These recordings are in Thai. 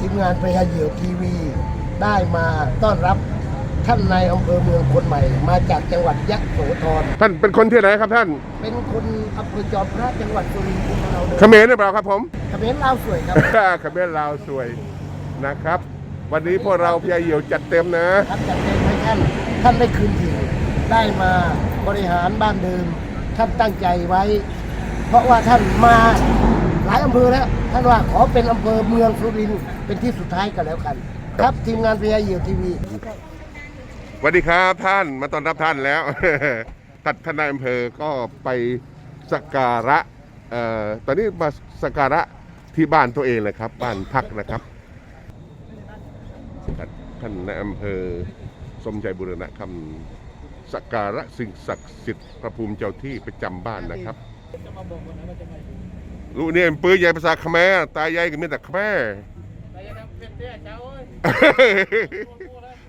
ทีมงานพยาเหยี่ยวทีวี ได้มาต้อนรับท่านนายอำเภอเมืองคนใหม่ มาจากจังหวัดยะโสธรท่านเป็นคนที่ไหนครับท่านเป็นคนอำเภอจอมพระจังหวัดสุรินทร์ภูมิเราเลยเขมรหรือเปล่าครับผม เขมรลาวสวยครับ เขมรลาวสวยนะครับ วันนี้พวกเราพี่เหี่ยวจัดเต็มนะ ท่านจัดเต็มให้ท่านท่านได้คืนถิ่นได้มาบริหารบ้านเดิม ท่านตั้งใจไว้ เพราะว่าท่านมา หลายอำเภอแล้วท่านว่าขอเป็นอำเภอเมืองสุรินทร์เป็นที่สุดท้ายก็แล้วกัน ครับทีมงานพยาเหยี่ยวทีวี สวัสดีครับท่านมาต้อนรับท่านแล้วตัดท่านนายอำเภอก็ไปสักการะเอ่อตอนนี้มาสักการะที่บ้านตัวเองเลยครับ บ้านพักนะครับท่านท่านนายอำเภอสมใจบุรณะคำสักการะสิ่งศักดิ์สิทธิ์พระภูมิเจ้าที่ประจำบ้านนะครับ ลูกเนี่ยปืนใหญ่ภาษาเขมรตายใหญ่ก็มีแต่เขมร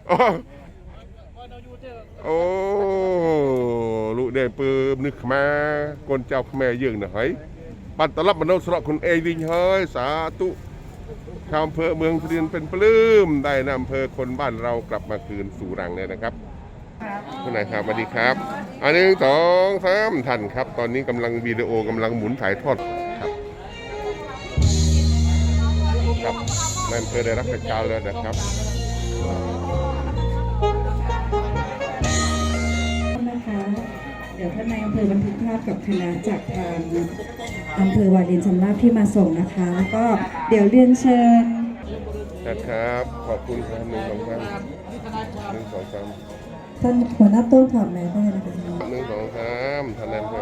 โอ้โอ้ลูกเดปืมนึกขมากนเจ้าขแม่ยืงนะเฮ้ยปันตลับมโนสระคุณเอวิงเฮ้ยสาธุชาวอำเภอเมืองสุรินทร์เป็นปลื้มได้นำอำเภอคนบ้านเรากลับมาคืนสู่รังเลยนะครับคุณนายครับสวัสดีครับ อันหนึ่งสองสามท่านครับ ตอนนี้กำลังวิดีโอกำลังหมุนถ่ายทอด ครับครับนายอำเภอได้รับประชาแล้วนะครับนะคะเดี๋ยวท่านนายอำเภอบันทึกภาพกับคณะจากทางอำเภอวารินชำราบที่มาส่งนะคะ แล้วก็เดี๋ยวเรียนเชิญนะครับ ขอบคุณครับหนึ่งสองสามหนึ่งสองสามท่านหัวหน้าต้นถอดแมสได้นะคะหนึ่งสองสามท่านนายอำเภอ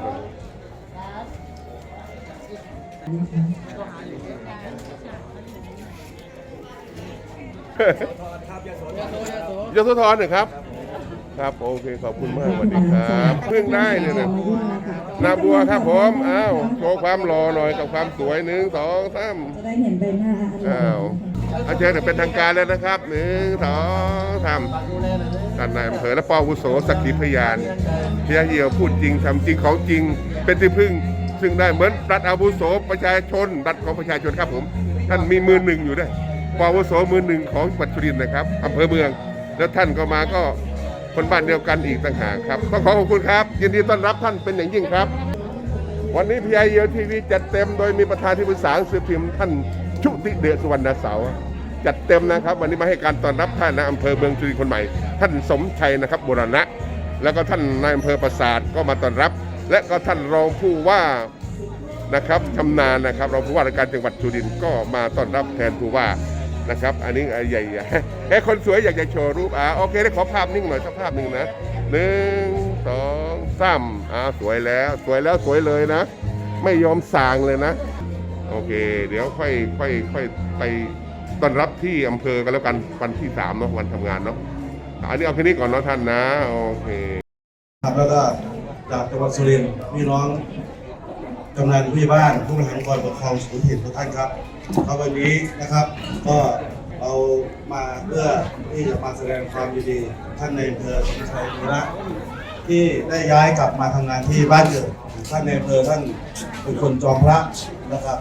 ยศธรหนึ่งครับ ครับโอเคขอบคุณมากสวัสดีครับเพิ่งได้เนี่ยนะนาบัวครับผมอ้าวโชว์ความหล่อหน่อยกับความสวยหนึ่งสองสามจะได้เห็นใบหน้าอันหล่อ้าวออาเชิญเป็นทางการแล้วนะครับหนึ่งสองสามท่านนายอำเภอและปอวุโสสักขีพยานพยาเหี่ยวพูดจริงทำจริงของจริง เป็นที่พึ่ง ซึ่งได้เหมือนรัฐอาวุโสประชาชนรัฐของประชาชนครับผม ท่านมีมือหนึ่งอยู่ได้วย ปวุโสมือหนึ่งของปัจจุรินทร์นะครับอำเภอเมือง แล้วท่านก็มาก็คนบ้านเดียวกันอีกต่างหากครับต้องขอขอบคุณครับ ยินดีต้อนรับท่านเป็นอย่างยิ่งครับ วันนี้พีไอเอทีวีจัดเต็มโดยมีประธานที่ปรึกษาสือพิมพ์ท่านชุติเดชสุวรรณเสาจัดเต็มนะครับ วันนี้มาให้การต้อนรับท่านนายอำเภอเมืองสุรินทร์คนใหม่ ท่านสมชัยนะครับบุรณะ แล้วก็ท่านนายอำเภอปราสาทก็มาต้อนรับ และก็ท่านรองผู้ว่านะครับชำนาญนะครับรองผู้ว่าราชการจังหวัดสุรินทร์ก็มาต้อนรับแทนผู้ว่า นะครับ อันนี้ใหญ่ๆเอ้คนสวยอยากจะโชว์รูปอ่าโอเคได้ขอภาพนิ่งหน่อยสักภาพหนึ่งนะหนึ่งสองสามอ่าสวยแล้วสวยแล้วสวยเลยนะ ไม่ยอมสางเลยนะ โอเค เดี๋ยวค่อยค่อยค่อยไปต้อนรับที่อำเภอกันแล้วกันวันที่สามเนาะวันทำงานเนาะอันนี้เอาแค่นี้ก่อนเนาะท่านนะโอเคครับแล้วก็จากจังหวัดสุรินทร์พี่น้องกำนันผู้ใหญ่บ้านผู้บริหารกองปกครองส่วนถิ่นทุกท่านครับ ครับวันนี้นะครับก็เรามาเพื่อที่จะมาแสดงความยินดีท่านในอำเภอสมชัยมุระที่ได้ย้ายกลับมาทำงานที่บ้านเกิดท่านในอำเภอท่านเป็นคนจอมพระนะครับ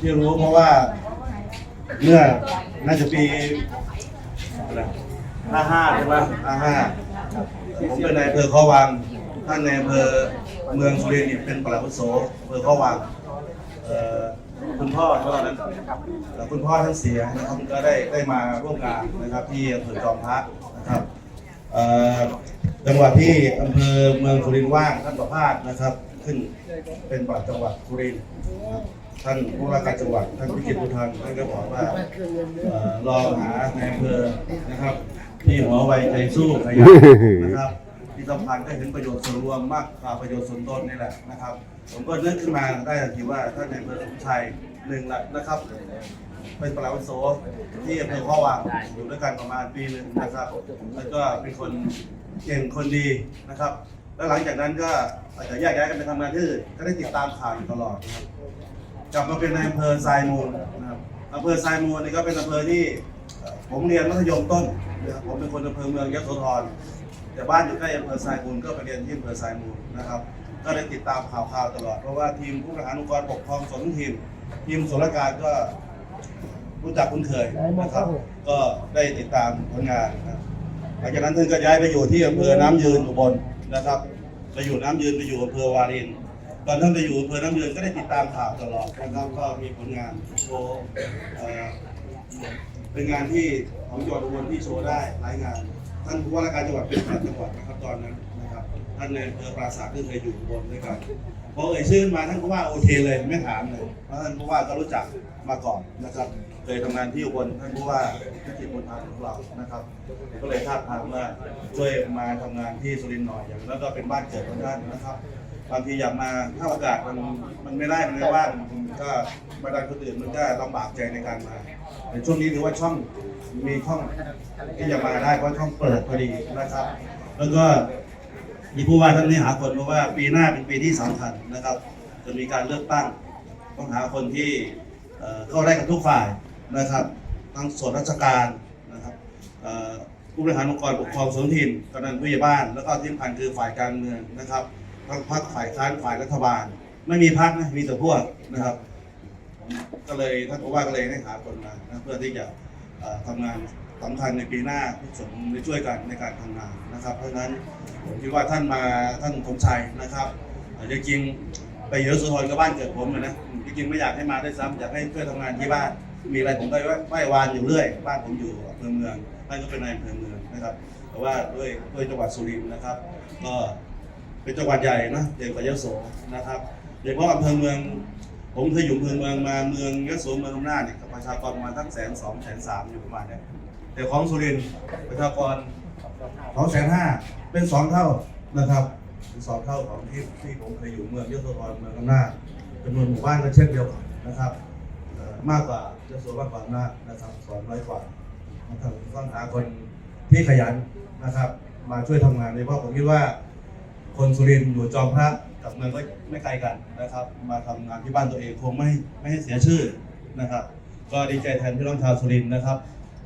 ที่รู้เพราะว่าเมื่อน่าจะปีห้าห้าใช่ไหมห้าห้าผมเป็นนายอำเภอข้อวัง ท่านในอำเภอเมืองสุรินทร์เป็นปลัดอาวุโสอำเภอข้อวังเอ่อ คุณพ่อตอนนั้นคุณพ่อท่านเสียนะครับก็ได้ได้มาร่วมงานนะครับที่อำเภอจอมพระนะครับจังหวัดที่อำเภอเมืองสุรินทร์ว่างท่านประภาสนะครับ ขึ้นเป็นปลัดจังหวัดสุรินทร์ท่านผู้ว่าการจังหวัดท่านพิจิตรพุทันท่านก็บอกว่าเอ่อลองหาในอำเภอนะครับที่หัวไวใจสู้ขยันนะครับที่สำคัญก็เห็นประโยชน์ส่วนรวมมากกว่าประโยชน์ส่วนตนนี่แหละนะครับ ผมก็นึกขึ้นมาได้ทันทีว่าท่านในอำเภอสมชัยหนึ่งหลักนะครับ เป็นปลาวุโสที่อำเภอข้อวังอยู่ด้วยกันประมาณปีหนึ่งนะครับ แล้วก็เป็นคนเก่งคนดีนะครับ แล้วหลังจากนั้นก็อาจจะแยกย้ายกันไปทำงานที่อื่นก็ได้ติดตามข่าวอยู่ตลอดกลับมาเป็นในอำเภอทรายมูลนะครับอำเภอทรายมูลนี่ก็เป็นอำเภอที่ผมเรียนมัธยมต้นนะครับผมเป็นคนอำเภอเมืองยะโสธรแต่บ้านอยู่ใกล้อำเภอทรายมูลก็ไปเรียนที่อำเภอทรายมูลนะครับ ก็ได้ติดตามข่าวข่าวตลอด เพราะว่าทีมผู้บริหารองค์กรปกครองส่วนท้องถิ่นทีมส่วนราชการก็รู้จักคุ้นเคยนะครับ ก็ได้ติดตามผลงานนะครับหลังจากนั้นท่านก็ย้ายไปอยู่ที่อำเภอน้ำยืนอุบลนะครับไปอยู่น้ำยืนไปอยู่อำเภอวารินตอนท่านไปอยู่อำเภอน้ำยืนก็ได้ติดตามข่าวตลอดนะครับก็มีผลงานโชว์เอ่อเป็นงานที่ของจังหวัดอุบลที่โชว์ได้หลายงานท่านผู้ว่าราชการจังหวัดเป็นประหลัดจังหวัดนะครับตอนนั้นนะครับ ท่านในอำเภอปราสาทก็เคยอยู่บลด้วยกันพอเอ่ยชื่อมาท่านผู้ว่าโอเคเลยไม่ถามเลยเพราะท่านผู้ว่าก็รู้จักมาก่อนนะครับเคยทำงานที่อุบลท่านผู้ว่าพิจิตรบุญธรรมของเรานะครับก็เลยทาบทามว่าช่วยมาทำงานที่สุรินทร์หน่อยอย่างแล้วก็เป็นบ้านเกิดของท่านนะครับบางทีอยากมาถ้าโอกาสมันมันไม่ได้มันไม่ว่างก็มาดันคนอื่นมันก็ลำบากใจในการมาในช่วงนี้ถือว่าช่องมีช่องที่จะมาได้เพราะช่องเปิดพอดีนะครับ แล้วก็ มีผู้ว่าท่านนี้หาคนเพราะว่าปีหน้าเป็นปีที่สำคัญนะครับ จะมีการเลือกตั้ง ต้องหาคนที่เข้าได้กับทุกฝ่ายนะครับทั้งส่วนราชการนะครับผู้บริหารองค์กรปกครองส่วนถิ่นกำนันผู้ใหญ่บ้าน แล้วก็ที่สำคัญคือฝ่ายการเมืองนะครับทั้งพรรคฝ่ายค้านฝ่ายรัฐบาล ไม่มีพรรคนะมีแต่พวกนะครับก็เลยท่านผู้ว่าก็เลยให้หาคนมานะเพื่อที่จะเอ่อทำงาน สำคัญในปีหน้าทุกส่วนได้ช่วยกันในการทำงานนะครับ เพราะฉะนั้นผมคิดว่าท่านมาท่านธงชัยนะครับเอ่อจริงๆไปเยอะสุธรก็บ้านเกิดผมเลยนะจริงๆไม่อยากให้มาได้ซ้ำอยากให้เพื่อนทำงานที่บ้าน มีอะไรผมก็ไหว้วานอยู่เรื่อย บ้านผมอยู่อำเภอเมืองท่านก็เป็นนายอำเภอเมืองนะครับแต่ว่าด้วยด้วยจังหวัดสุรินทร์นะครับ ก็เป็นจังหวัดใหญ่นะใหญ่กว่ายโสนะครับโดยเฉพาะอำเภอเมือง ผมเคยอยู่อำเภอเมืองมาเมืองยโสเมืองอำนาจเนี่ยประชากรประมาณทั้งแสนสองแสนสามอยู่ประมาณเนี่ย แต่ของสุรินทร์ประชากรสองแสนห้าเป็นสองเท่านะครับเป็นสองเท่าของที่ที่ผมเคยอยู่เมืองยโสธรเมืองอำนาจจำนวนหมู่บ้านก็เช่นเดียวกันนะครับมากกว่ายโสมากกว่าอำนานะครับสองร้อยกว่านะครับต้องหาคนที่ขยันนะครับ มาช่วยทำงานเลยเพราะผมคิดว่า คนสุรินทร์อยู่จอมพระกับเมืองก็ไม่ไกลกันนะครับ มาทำงานที่บ้านตัวเองคงไม่ไม่ให้เสียชื่อนะครับ ก็ดีใจแทนพี่น้องชาวสุรินทร์นะครับ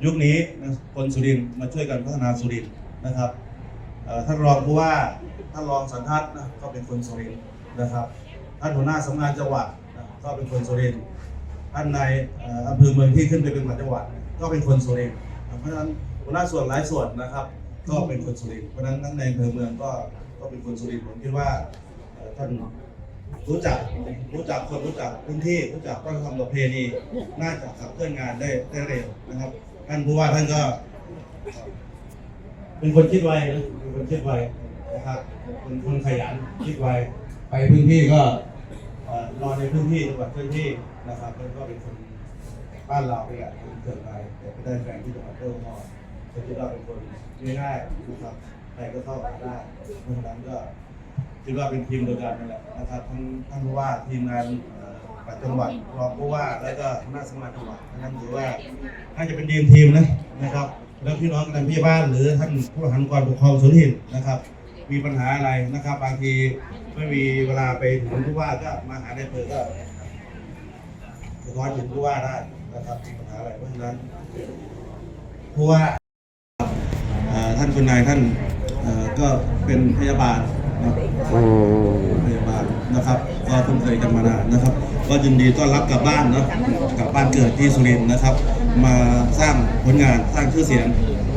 ยุคนี้นะคนสุรินมาช่วยกันพัฒนาสุรินนะครับท่านรองผู้ว่าท่านรองสันทัศน์นะก็เป็นคนสุรินนะครับ ท่านหัวหน้าสำนักงานจังหวัดนะก็เป็นคนสุรินท่านในายอำเภอเมืองที่ขึ้นไปเป็นหัวจังหวัด ก็เป็นคนสุรินเพราะฉะนั้นหัวหน้าส่วนหลายส่วนนะครับ ก็เป็นคนสุรินเพราะฉะนั้นทั้งในอำเภอเมืองก็ก็เป็นคนสุรินผมคิดว่าท่านรู้จักรู้จักคนรู้จักพื้นที่รู้จักวัฒนธรรมประเพณีน่าจะขับเคลื่อนงานได้ได้เร็วนะครับ ท่านผู้ว่าท่านก็ เป็นคนคิดไวนะเป็นคนคิดไวนะครับเป็นคนขยันคิดไวไปพื้นที่ก็เอ่อนอนในพื้นที่จังหวัดพื้นที่นะครับแล้วก็เป็นคนบ้านเราเนี่ยคนเกิดไปแต่ไปได้แฟนที่จังหวัดเพิ่มก็จะคิดว่าเป็นคนง่ายๆนะครับใครก็เข้าหาได้เพราะฉะนั้นก็คิดว่าเป็นทีมเดียวกันนั่นแหละนะครับทั้งท่านผู้ว่าทีมงานเอ่อ ปัจจังหวัดรองผู้ว่า แล้วก็คณะสมาจังหวัดนะครับถือว่าน่าจะเป็นทีมทีมนะนะครับ แล้วพี่น้องกันพี่บ้านหรือท่านผู้บริหารองค์กรปกครองส่วนถิ่นนะครับ มีปัญหาอะไรนะครับ บางทีไม่มีเวลาไปถึงผู้ว่าก็มาหาในอำเภอก็สะท้อนถึงผู้ว่าได้นะครับมีปัญหาอะไรเพราะฉะนั้นผู้ว่าท่านคุณนายท่านก็เป็นพยาบาล นะครับอืมพยาบาลนะครับก็คุ้นเคยกันมานานนะครับ ก็ยินดีต้อนรับกลับบ้านเนาะกลับบ้านเกิดที่สุรินทร์นะครับ มาสร้างผลงานสร้างชื่อเสียง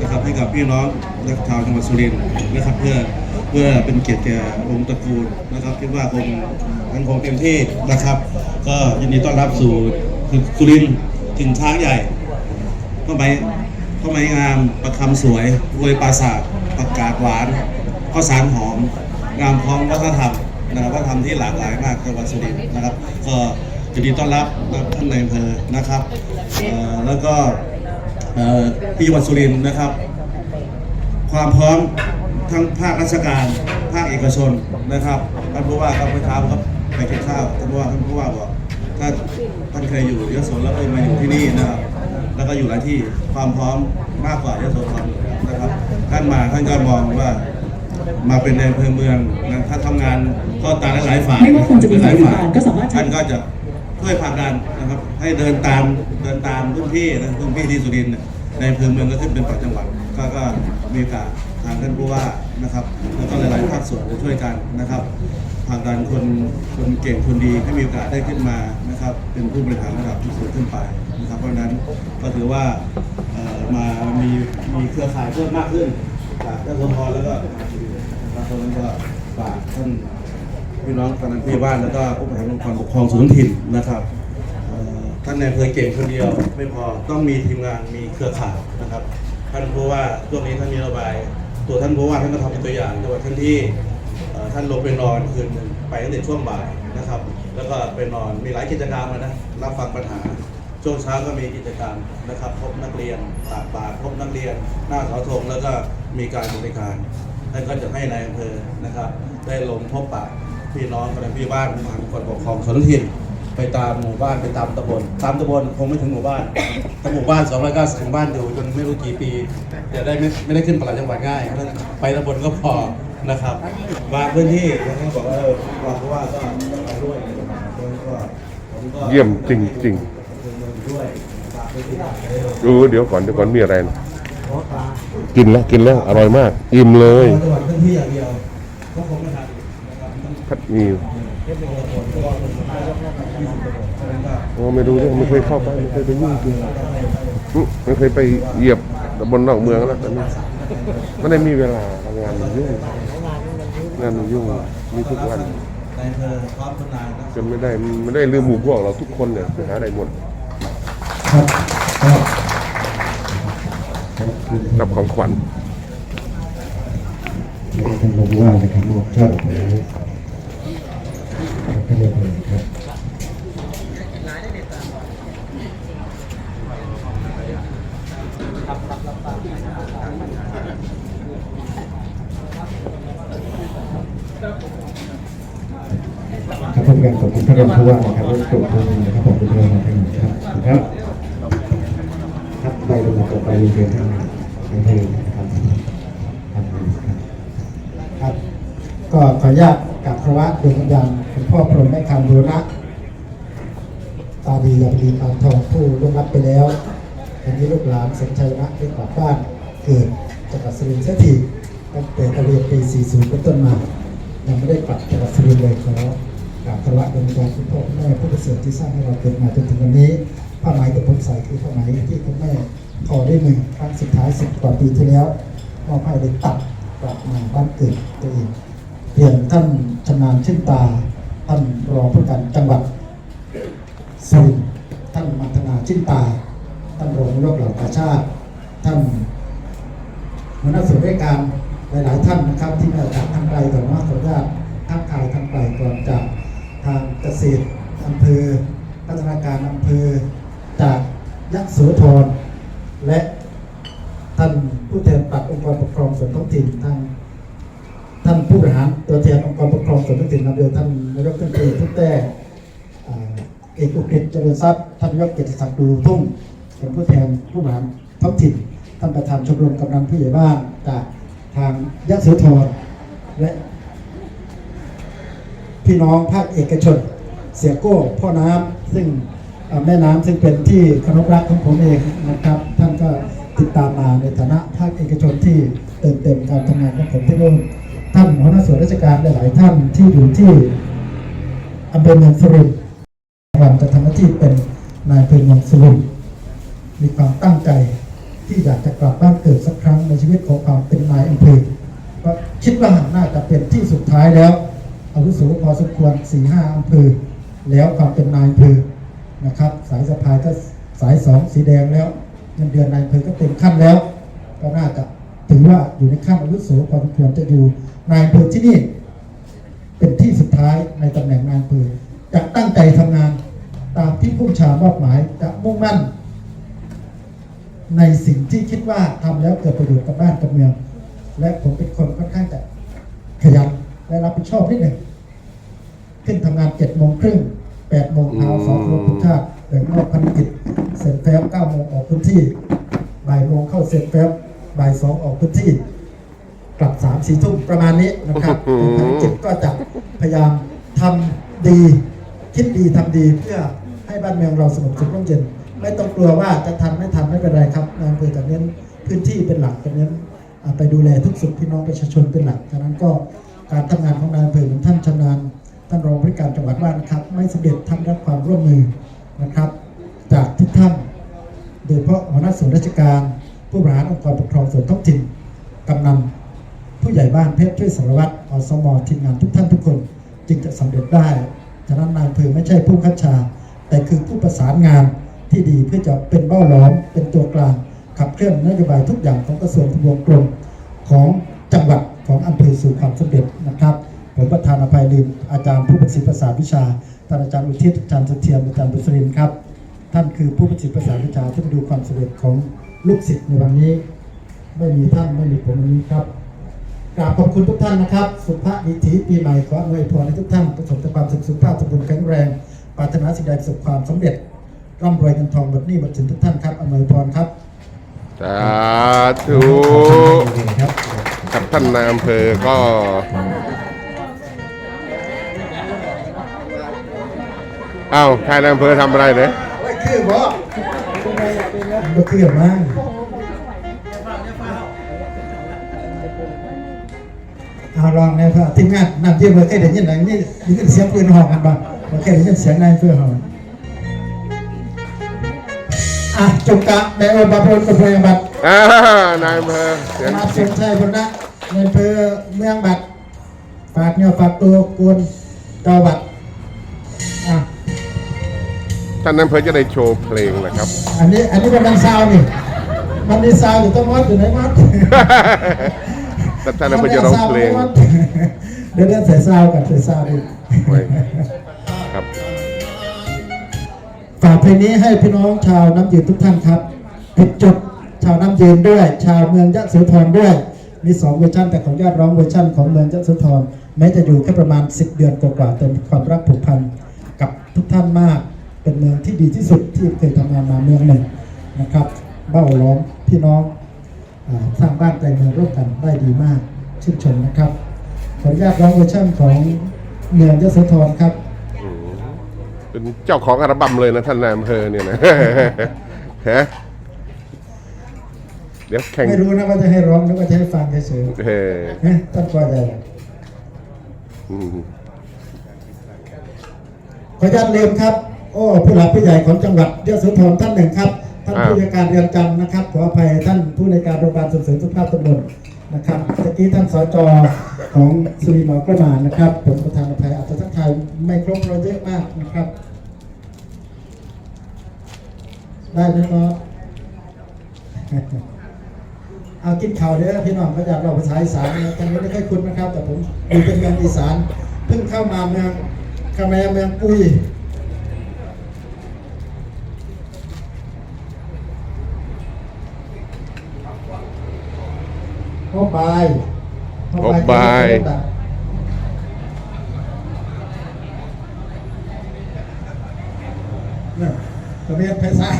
นะครับ ให้กับพี่น้องและชาวจังหวัดสุรินทร์นะครับ เพื่อเพื่อเป็นเกียรติแก่วงศ์ตระกูลนะครับคิดว่าคงมันคงเต็มที่นะครับ ก็ยินดีต้อนรับสู่สุรินทร์ถิ่นช้างใหญ่เข้าไปเข้าไปงามประคำสวยรวยปราสาทประกาศหวานข้าวสารหอม งามพร้อมวัฒนธรรมนะครับวัฒนธรรมที่หลากหลายมากจังหวัดสุรินทร์นะครับ ก็ยินดีต้อนรับท่านในอำเภอนะครับแล้วก็ที่จังหวัดสุรินทร์นะครับ ความพร้อมทั้งภาคราชการภาคเอกชนนะครับท่านผู้ว่าครับเมื่อเช้าครับไปกินข้าวท่านผู้ว่าท่านผู้ว่าบอกถ้าท่านเคยอยู่ยโสแล้วเคยมาอยู่ที่นี่นะครับ แล้วก็อยู่หลายที่ความพร้อมมากกว่ายโสธรนะครับ ท่านมาท่านก็มองว่า มาเป็นในอำเภอเมืองนะถ้าทำงานก็ตามหลายๆฝ่ายไม่ว่าคุณจะมีหลายฝ่ายฝ่ายก็สามารถท่านก็จะช่วยผลักดันนะครับ ให้เดินตามเดินตามรุ่นพี่นะรุ่นพี่ที่สุรินทร์เนี่ยในอำเภอเมืองก็ขึ้นเป็นปัจจังหวัดก็ก็มีโอกาสทางท่านผู้ว่านะครับแล้วก็หลายๆภาคส่วนจะช่วยกันนะครับผลักดันคนคนเก่งคนดีให้มีโอกาสได้ขึ้นมานะครับ เป็นผู้บริหารระดับที่สูงขึ้นไปนะครับนะครับเพราะฉะนั้นก็ถือว่าเอ่อมามีมีเครือข่ายเพิ่มมากขึ้นจากท่านสมพรแล้วก็ มาคนนั้นก็ฝากท่านพี่น้องกำนันผู้ใหญ่บ้านแล้วก็ผู้บริหารองค์กรปกครองส่วนท้องถิ่นนะครับท่านในอำเภอเก่งคนเดียวไม่พอต้องมีทีมงานมีเครือข่ายนะครับท่านผู้ว่าช่วงนี้ท่านมีนโยบาย ตัวท่านผู้ว่าท่านก็ทำเป็นตัวอย่างจังหวัดท่านที่ท่านลงไปนอนคืนหนึ่งไปตั้งแต่ช่วงบ่ายนะครับ แล้วก็ไปนอนมีหลายกิจกรรมอะนะรับฟังปัญหาช่วงเช้าก็มีกิจกรรมนะครับ พบนักเรียนตากบาตรพบนักเรียน หน้าเสาธงแล้วก็มีการบริการ ท่านก็จะให้ในายอำเภอนะครับ ได้ลงพบปะพี่น้องกันพี่บ้านผู้มาคนปกครองส่วนท้องถิ่นไปตามหมู่บ้านไปตามตำบลตามตำบลคงไม่ถึงหมู่บ้านถ้าหมู่บ้าน290ถึงบ้านอยู่จนไม่รู้กี่ปีจะได้ไม่ไม่ได้ขึ้นปลัดจังหวัดง่ายเพราะฉะนั้นไปตำบลก็พอนะครับบางพื้นที่ท่านก็บอกว่าเออรองผู้ว่าก็ต้องไปด้วยนะครับเพราะฉะนั้นก็ผมก็เยี่ยมจริงด้วยฝากด้วยที่ได้เลยๆดูเดี๋ยวก่อนเดี๋ยวก่อนมีอะไรนะ กินแล้วกินแล้วอร่อยมาก อิ่มเลยจังหวัดพื้นที่อย่างเดียวก็คงไม่ทันนะครับต้องพัดมีเก็บเป็นคนเพราะว่าคนสุดท้ายก็น่าจะยี่สิบกว่าคนเราะฉะนั้นก็โอ้ไม่รู้เนี่ยไม่เคยเข้าไปไม่เคยไปยุ่งจริงอืมไม่เคยไปเหยียบตำบลนอกเมืองแล้วแต่ไม่ไม่ได้มีเวลาทำงานมันยุ่งงานมันยุ่งมีทุกวันในอำเภอพร้อมทุนนายนะจนไม่ได้ไม่ได้ลืมหมู่พวกเราทุกคนเนี่ยไปหาได้หมดครับ กับของขวัญท่านรองผู้ว่านะครับมอบช่อดอกไม้ให้เรียบร้อยครับครับผมการขอบคุณท่านรองผู้ว่านะครับรถตรวจทางนะครับขอบคุณท่านรองทางครับครับครับไปดูต่อไปเรียนทาง ทางเพลงนะครับครับ ก็ขออนุญาตกับพระวะดวงวิญญาณคุณพ่อพรหมแม่คำบูรณะตาดียาดีปาทองผู้ล่วงลับไปแล้ววันนี้ลูกหลานสนชัยนะได้กลับบ้านเกิดจังหวัดสุรินทร์เสียทีตั้งแต่ตะเรียนปี 40 เป็นต้นมา ยังไม่ได้กลับจังหวัดสุรินทร์เลยขอ กราบพระวะดวงวิญญาณคุณพ่อคุณแม่ผู้ประเสริฐที่สร้างให้เราเกิดมาจนถึงวันนี้ผ้าไหมกับผมใส่คือผ้าไหมที่คุณแม่ขอได้หนึ่งครั้งสุดท้ายสิบกว่าปีที่แล้วมอบให้เลยตัดกลับมาบ้านเกิดตัวเองเรียนท่านชำนาญชื่นตาท่านรองผู้การจังหวัดสุรินทร์ท่านมัทนาชื่นตาท่านรองนายกเหล่ากาชาติ ท่านหัวหน้าส่วนราชการหลาย ๆ ท่านนะครับที่มาจากทางไกลก่ว่าขออนุญาตทักทายทางไกลก่อนจาก ทางเกษตรอำเภอพัฒนาการอำเภอจากยักษ์โสธรและท่านผู้แทนปลัดองค์กรปกครองส่วนท้องถิ่นทางท่านผู้บริหารตัวแทนองค์กรปกครองส่วนท้องถิ่นนำโดยท่านนายกรัฐมนตรีทุกแต่เอกอุกฤษเจริญทรัพย์ท่านนายกเกียรติศักดิ์ดูทุ่งเป็นผู้แทนผู้บริหารท้องถิ่นท่านประธานชมรมกำนันผู้ใหญ่บ้านจากทางยะโสธรและ พี่น้องภาคเอกชน เสียโก้พ่อน้ำซึ่งแม่น้ำซึ่งเป็นที่คารพรักของผมเองนะครับ ท่านก็ติดตามมาในฐานะภาคเอกชนที่เติมเต็มการทำงานของผมที่นู่นท่านหัวหน้าส่วนราชการหลาย ๆ ท่านที่อยู่ที่อำเภอเมืองสุรินทร์วันจะทำหน้าที่เป็นนายเภอเมืองสุรินทร์มีความตั้งใจที่อยากจะกลับบ้านเกิดสักครั้งในชีวิตของความเป็นนายอำเภอก็คิดว่าหน่าจะเป็นที่สุดท้ายแล้ว อาวุโสพอสมควรสี่ห้าอำเภอแล้วความเป็นนายอำเภอนะครับ สายสะพายก็สายสองสีแดงแล้วเงินเดือนนายอำเภอก็เต็มขั้นแล้ว ก็น่าจะถือว่าอยู่ในขั้นอาวุโสพอสมควรจะอยู่นายอำเภอที่นี่ เป็นที่สุดท้ายในตำแหน่งนายอำเภอจะตั้งใจทำงานตามที่ผู้ชามอบหมายจะมุ่งมั่น ในสิ่งที่คิดว่าทำแล้วเกิดประโยชน์กับบ้านกับเมือง และผมเป็นคนค่อนข้างจะขยัน และรับผิดชอบนิดหนึ่งขึ้นทำงานเจ็ดโมงครึ่งแปดโมงเช้าสองครบทุกชาติแบ่งมอบภารกิจเสร็จแฟ้มเก้าโมงออกพื้นที่บ่ายโมงเข้าเสร็จแฟ้มบ่ายสองออกพื้นที่ กลับสามสี่ทุ่มประมาณนี้นะครับอืมภารกิจก็จะพยายามทำดี คิดดีทำดีเพื่อให้บ้านเมืองเราสงบสุขร่มเย็น ไม่ต้องกลัวว่าจะทันไม่ทันไม่เป็นไรครับนายอำเภอจะเน้นพื้นที่เป็นหลักจะเน้นไปดูแลทุกสุขพี่น้องประชาชนเป็นหลักฉะนั้นก็ การทำงานของนายอำเภอของท่านชำนาญท่านรองผู้การจังหวัดว่านะครับ ไม่สำเร็จท่านรับความร่วมมือนะครับ จากทุกท่าน โดยเฉพาะหัวหน้าส่วนราชการ ผู้บริหารองค์กรปกครองส่วนท้องถิ่นกำนันผู้ใหญ่บ้านเพชรช่วยสารวัตรอสมทีมงานทุกท่านทุกคน จึงจะสำเร็จได้ฉะนั้นนายอำเภอไม่ใช่ผู้คัดชา แต่คือผู้ประสานงานที่ดีเพื่อจะเป็นเบ้าล้อมเป็นตัวกลางขับเคลื่อนนโยบายทุกอย่างของกระทรวงทบวงกรมของจังหวัด ของอำเภอสู่ความสำเร็จนะครับ ผมประธานอภัยลืมอาจารย์ผู้ประสิทธิ์ภาษาวิชาท่านอาจารย์อุทิศอาจารย์เสถียรอาจารย์บุษรินทร์ครับ ท่านคือผู้ประสิทธิ์ภาษาวิชาที่มาดูความสำเร็จของลูกศิษย์ในวันนี้ ไม่มีท่านไม่มีผมวันนี้ครับกราบขอบคุณทุกท่านนะครับ สุภาพวิถีปีใหม่ขออวยพรให้ทุกท่านประสบแต่ความสุขสุขภาพสมบูรณ์แข็งแรงปรารถนาสิ่งใดประสบความสำเร็จร่ำรวยเงินทองหมดหนี้หมดสินทุกท่านครับอวยพรครับสาธุครับ กับท่านนายอำเภอก็อ้าวทายนายอำเภอทำอะไรเนี่ยไว้คือบ่บ่คือมากเอาลองเลยพ่อทีมงานนำเยี่ยมเลยแค่ได้ยินอะไรนี่ได้ยินเสียงปืนหอกกันบ่บ่แค่ได้ยินเสียงนายอำเพื่อหอกอะจบกะในโอบาพลกับพยาบัตรอ่านายอำเภอเสียงมาสนชัยพลนะ ในอำเภอเมืองบัตรฝากเนี่ยฝากตัวกวนเจ้าบัตรอะท่านนายอำเภอจะได้โชว์เพลงนะครับ อันนี้อันนี้กำลังซาวนี่ มันมีซาวอยู่ต้องมัดอยู่ไหนมัดแต่ท่านนายอำเภอจะร้องเพลงเดี๋ยวเดี๋ยวใส่ซาวกันใส่ซาวดิไว้ครับฝากเพลงนี้ให้พี่น้องชาวน้ำยืนทุกท่านครับผิดจดชาวน้ำยืนด้วย ชาวเมืองยะโสธรด้วย มีสองเวอร์ชันแต่ของญาติร้องเวอร์ชันของเมืองยะโสธรแม้จะอยู่แค่ประมาณ 10 เดือนกว่าๆแต่มีความรักผูกพันกับทุกท่านมาก เป็นเมืองที่ดีที่สุดที่เคยทำงานมาเมืองหนึ่งนะครับ เบ้าล้อมพี่น้องสร้างบ้านแต่งเมืองร่วมกันได้ดีมากชื่นชมนะครับขออนุญาตร้องเวอร์ชันของเมืองยโสธรครับเป็นเจ้าของอัลบั้มเลยนะท่านนายอำเภอเนี่ยนะฮะ ดี๋ยวแข่งไม่รู้นะว่าจะให้ร้องหรือว่าจะให้ฟังเฉยเออๆนะท่านกว่าใหญ่อืมขออนุญาตเรียนครับ โอ้ผู้หลักผู้ใหญ่ของจังหวัดยโสธรท่านหนึ่งครับ ท่านผู้ในวยการเรือนจำนะครับ ขออภัยท่านผู้ในวยการโรงพยาบาลส่งเสริมสุขภาพตำบลนะครับตะกี้ท่านสจของสุรินทร์หมอก็มานะครับ ผมประธานอภัยอาจจะทักทายไม่ครบเราเยอะมากนะครับ ได้ไหมเนาะ เอากินข่าวเด้อพี่น้องก็อยากเราภาษาอีสานนะตอนนี้ไม่ค่อยคุ้นนะครับ แต่ผมอยู่เป็นเมืองอีสาน เพิ่งเข้ามาเมืองกระแมเมืองปุยพ่อบายพ่อบายเนี่ยกระเมียนภาษา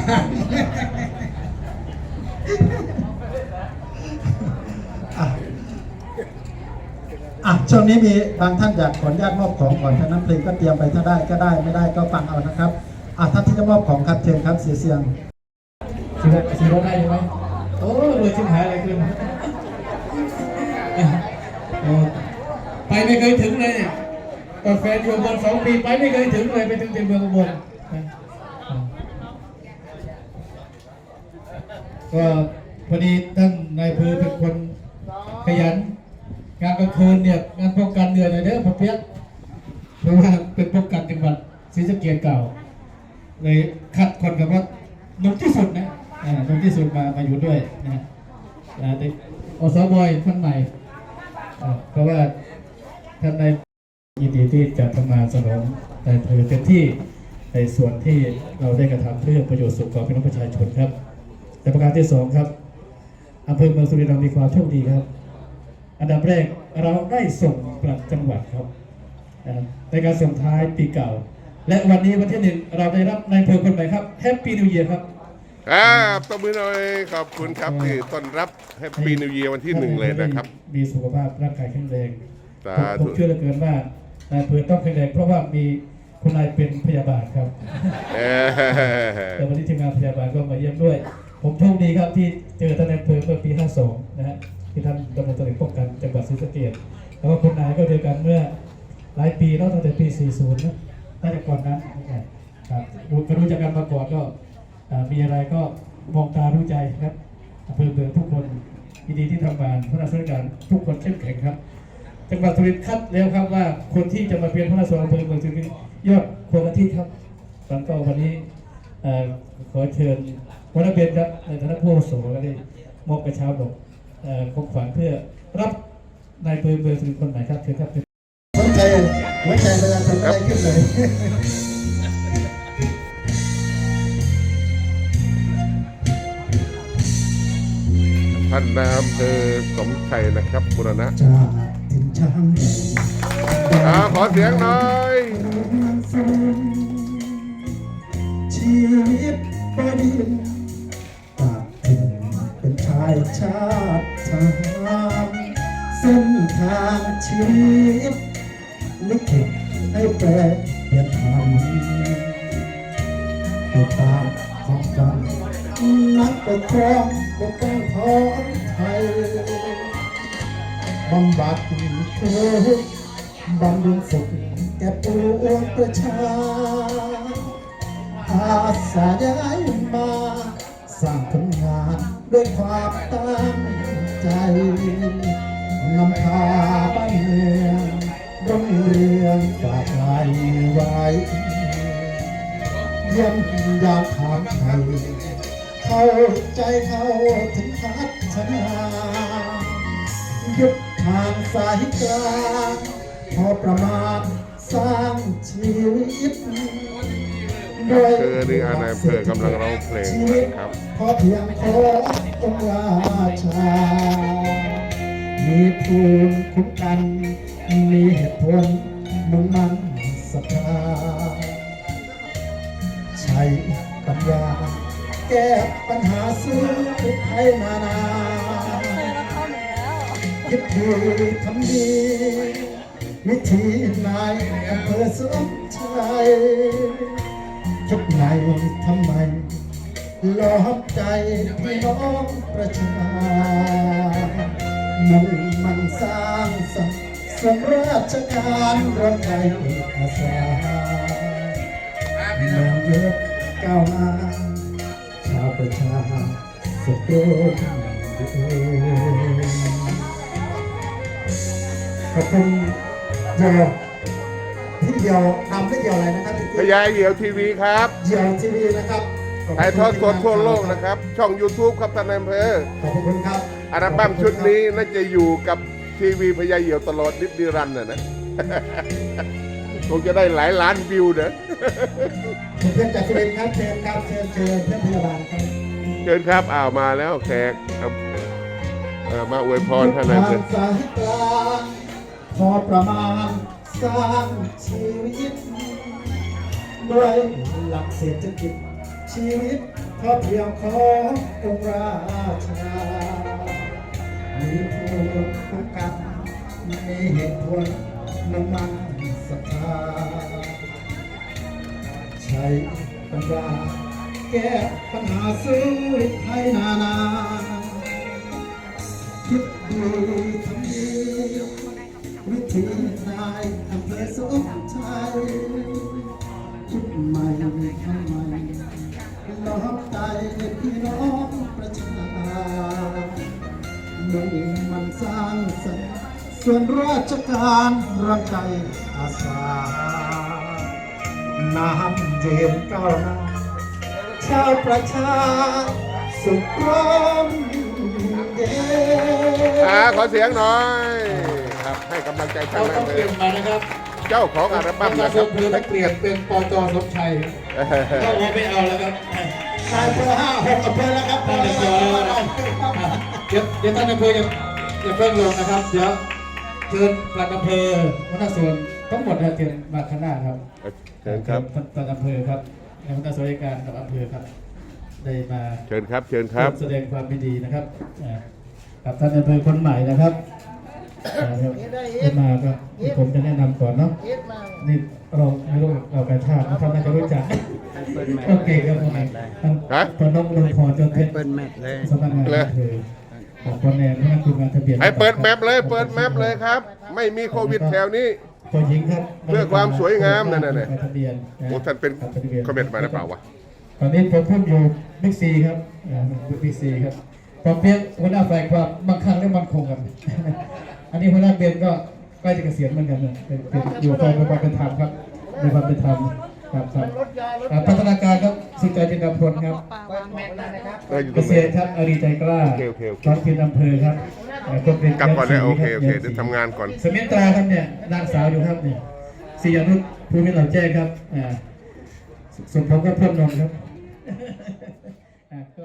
ช่วงนี้มีบางท่านอยากขออนุญาตมอบของก่อนฉะนั้นเพลงก็เตรียมไปถ้าได้ก็ได้ไม่ได้ก็ฟังเอานะครับอะท่านที่จะมอบของครับเชิญครับเสียเสียงสีรถสีรถได้ไหมโอ้รวยชิบหายอะไรขึ้นไปไม่เคยถึงเลยเนี่ยตอนแฟนอยู่บนสองปีไปไม่เคยถึงเลยไปถึงเต็มเมืองบนก็พอดีท่านนายเภอเป็นคนขยัน งานกลางคืนเนี่ยงานป้องกันเดือนหน่อยเด้อพอเพียกเพราะว่าเป็นป้องกันจังหวัดศรีสะเกียเก่า เลยคัดคนกับว่าหนุ่มที่สุดนะอ่าหนุ่มที่สุดมามาอยู่ด้วยนะฮะอ่าเด็กอสบอยท่านใหม่อ่าเพราะว่าท่านในยินดีที่จะทำงานสนองในอำเภอเต็มที่ในส่วนที่เราได้กระทำเพื่อประโยชน์สุขของพี่น้องประชาชนครับ แต่ประการที่สองครับอำเภอเมืองสุรินทร์มีความโชคดีครับ อันดับแรกเราได้ส่งกลับจังหวัดครับนะครับในการส่งท้ายปีเก่า และวันนี้วันที่หนึ่งเราได้รับนายอำเภอคนใหม่ครับแฮปปี้นิวเยียร์ครับอ่าตบมือหน่อยขอบคุณครับที่ต้อนรับแฮปปี้นิวเยียร์วันที่หนึ่งเลยนะครับ มีสุขภาพร่างกายแข็งแรงสาผมธุผมเชื่อเหลือเกินว่านายอำเภอต้องแข็งแรงเพราะว่ามีคุณนายเป็นพยาบาลครับเอแต่อวันนี้ทีมงานพยาบาลก็มาเยี่ยมด้วย ผมโชคดีครับที่เจอท่านนายอำเภอเมื่อปี 52 นะฮะ ที่ท่านดำรงตำแหน่งป้องกันจังหวัดศรีสะเกษแล้วก็คุณนายก็เจอกันเมื่อหลายปีแล้วตั้งแต่ปี 40นะตั้งแต่ก่อนนั้นครับรู้ก็รู้จักกันมาก่อนก็มีอะไรก็มองตารู้ใจครับอำเภอเมืองทุกคนยินดีที่ทำงานพระราชการทุกคนเข้มแข็งครับจังหวัดสุรินทร์คัดแล้วครับว่าคนที่จะมาเป็นพระราชวังอำเภอเมืองสุรินทร์ยอดคนอาทิตย์ครับแล้วก็วันนี้ขอเชิญวันเบนครับในฐานะผู้อาวุโสก็ได้มอบกระเช้าดอก ของขวัญเพื่อรับนายอำเภอเมืองสุริคนใหม่ครับเชิญครับเชิญหัวใจหัวใจเวลาทำอะไรขึ้นเลยท่านนายอำเภอสมชัยนะครับบุรณะจากถิ่นช้างอ่าขอเสียงหน่อยชีวิตก็ดินจากถิ่นเป็นชายชา ทารเส้นทางชีวิตลิขิตให้แปรเปลี่ยนผันติดตามของกันนักปกครองปกป้องของไทยบำบัดทุกข์บำรุงสุขแก่ปวงประชาอาสาย้ายมาสร้างผลงานด้วยความ นำพาบ้านเมืองรุ่งเรืองฝากไว้ไว้เยี่ยมยามถามไทยเข้าใจเข้าถึงพัฒนายุดทางสายกลางพอประมาณสร้างชีวิต ด้วยคือนี่อาณาอำเภอกำลังร้องเพลงนะครับพอเพียงขอองค์ราชา มีภูมิคุ้มกัน มีเหตุผลมุ่งมั่นศรัทธาใช้ปัญญา แก้ปัญหาสู้ทุกภัยนานาคิดดีทำดีวิธีนายอำเภอสมชัย คิดในทำไมลอมใจพี่น้องประชามุ่งมันสร้างสรรค์ส่วนราชการร่วมใจอาสาเมืองเยอะก้าวหน้าชาวประชาสุขร่มเย็นขอบคุณเดียวที่เดียวนำที่เดียวอะไรนะครับ พี่พยายเหี่ยวทีวีครับเดียวทีวีนะครับขบคุณถ่ายทอดสดทั่วโลกนะครับ ช่อง YouTube ครับท่านนายอำเภอขอบคุณครับอัลบั้มชุดนี้น่าจะอยู่กับทีวีพญาเหี่ยวตลอดนิดนิรันดร์น่ะนะคงจะได้หลายล้านวิวเนอะเพื่อนจากสุรินทร์ครับเชิญครับเชิญเชิญเพื่อนพยาบาลครับเชิญครับอ้าวมาแล้วแขกครับเอ่อมาอวยพรท่านนายอำเภอทางสายกลางพอประมาณสร้างชีวิต ด้วยหลักเศรษฐกิจชีวิตพอเพียงขององค์ราชามีภูมิกันมีเหตุผลน้ำมันศรัทธาใช้ปัญญาแก้ปัญหาสู้ให้นานา คิดดีทำดีวิธีนายอำเภอสุขชัยคิดใหม่ ทำใหม่ล้อมใจพี่น้องประชามุ่งมันสร้างสรรค์ส่วนราชการรังใจอาสา น้ำเย็นก้าวหน้าชาวประชาสุขร่มเย็นอ่าขอเสียงหน่อย ครับให้กำลังใจท่านเรานายต้องอำเภเปลี่อยนมานะครับ เจ้าของอัลบั้มประนะชาคชรับนเพื่อต้องเปลี่ยนเป็นปจสมชัยก็โอไม่เอาแล้วครับนายอำเภอห้าหกอำเภอแล้วครับท่านอำเภอแล้วนะครับอะเดี๋ยวเดี๋ยวท่านอำเภอจะจะเพิ่งลงนะครับ เดี๋ยวเชิญปลัดอำเภอหัวหน้าส่วนทั้งหมดนะเชิญมาข้างหน้าครับเชิญครับท่านปลัดอำเภอครับในหัวหน้าส่วนราชการกับอำเภอครับ ได้มา เชิญครับ เชิญครับ แสดงความยินดีนะครับอ่ากับท่านอำเภอคนใหม่นะครับ อ่าเดี๋ยวได้มาก็ผมจะแนะนำก่อนเนาะเอ็ดมานี่เราไม่รู้เรากระชาตินะครับน่าจะรู้จักโอเคครับผมท่านฮะพนกลงพรจนเพชรสำนักงานอำเภอของคนแนนที่คืองานทะเบียนให้เปิดแมปเลย เปิดแมปเลยครับ ไม่มีโควิดแถวนี้ตัวหญิงครับเพื่อความสวยงามนั่นน่ะทะเบียนนะโอ้ท่านเป็นครับทะบียคอมเมนต์มาหรือเปล่าวะกตอนนี้ผมพุ่มอยู่บิ๊กซีครับอ่าบิ๊กซีครับปอเปี๊ยกหัวหน้าฝ่ายความมั่งคั่งและมั่นคงครับ อันนี้หัวหน้าเบนก็ใกล้จะเกษียณเหมือนกันนะเป็นเป็นอยู่กองความเป็นธรรมครับในความเป็นธรรมครับครับอ่าพัฒนาการครับสุใจจินดาพลครับเอออยู่ตเกรงษนี้ ตรครับอารีใจกล้าโอเคโอเคโอเค ท้องถิ่นอำเภอครับเอ่อคนเป็นกลับก่อนนะโอเคโอเคแยกสีเดี๋ยวทำงานก่อน สมินตราครับเนี่ยนางสาวอยู่ครับเนี่ยสีอนุชภูมิเหล่าแจ้งครับอ่าสมพงษ์ก็เพิ่มนนท์ครับอ่าก็